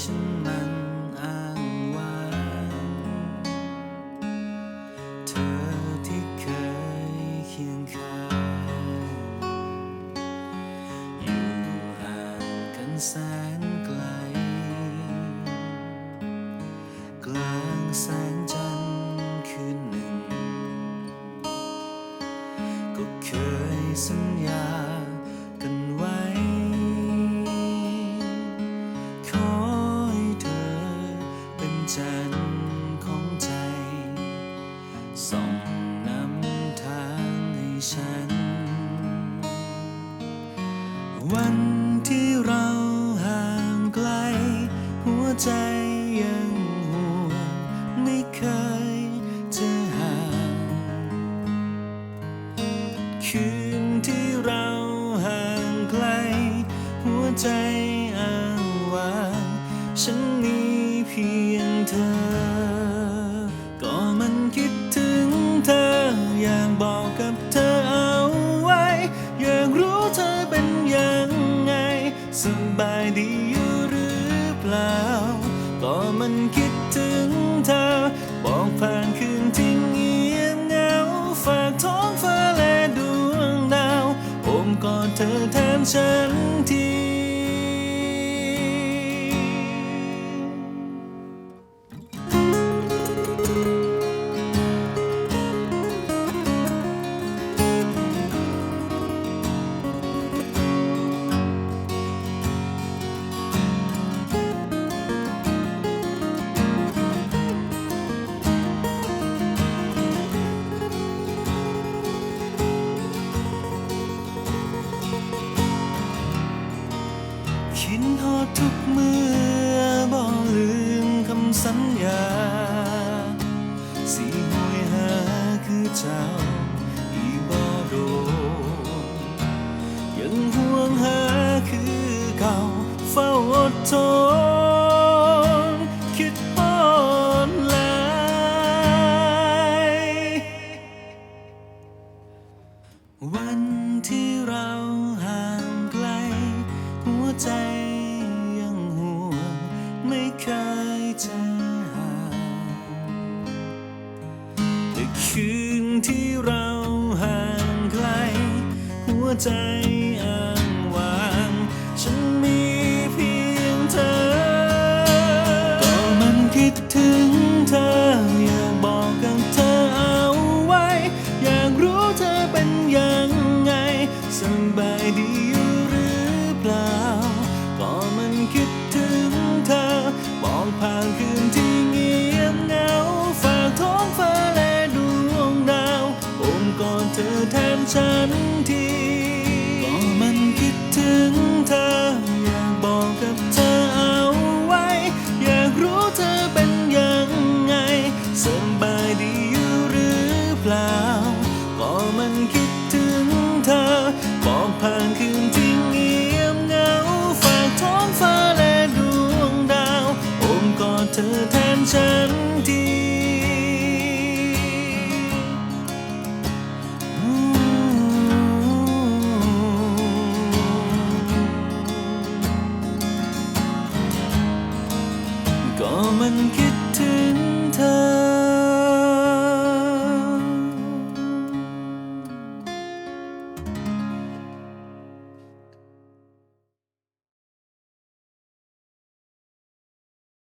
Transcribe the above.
ฉันมันอ้างว้างเธอที่เคยเคียงข้างอยู่ห่างกันแสนไกล กลางแสงจันทร์คืนหนึ่ง ก็เคยสัญญ ใจยังห่วงไม่เคยจะห่างคืนที่เราห่างไกล หัวใจอ้างว้างฉันมีเพียง ก็มันคิดถึงเธอบอกผ่านคืนที่เงียบเหงา ฝากท้องฟ้าและดวงดาว โอมกอดเธอแทนฉันที คิดทอดทุกเมื่อบ่ลืมคำสัญญา สีหวยหาคือเจ้าอีบ่โดยังห่วงหาคือเก่าเฝ้าอดทนคิดฮอดหลายวันที่เรา ไม่เคยจะหาแต่คืนที่เราห่างไกล หัวใจอ้างว้าง ฉันมีเพียงเธอ ก็มันคิดถึงเธอ อยากบอกกับเธอเอาไว้ อยากรู้เธอเป็นยังไงสบายดีหรือเปล่า มันค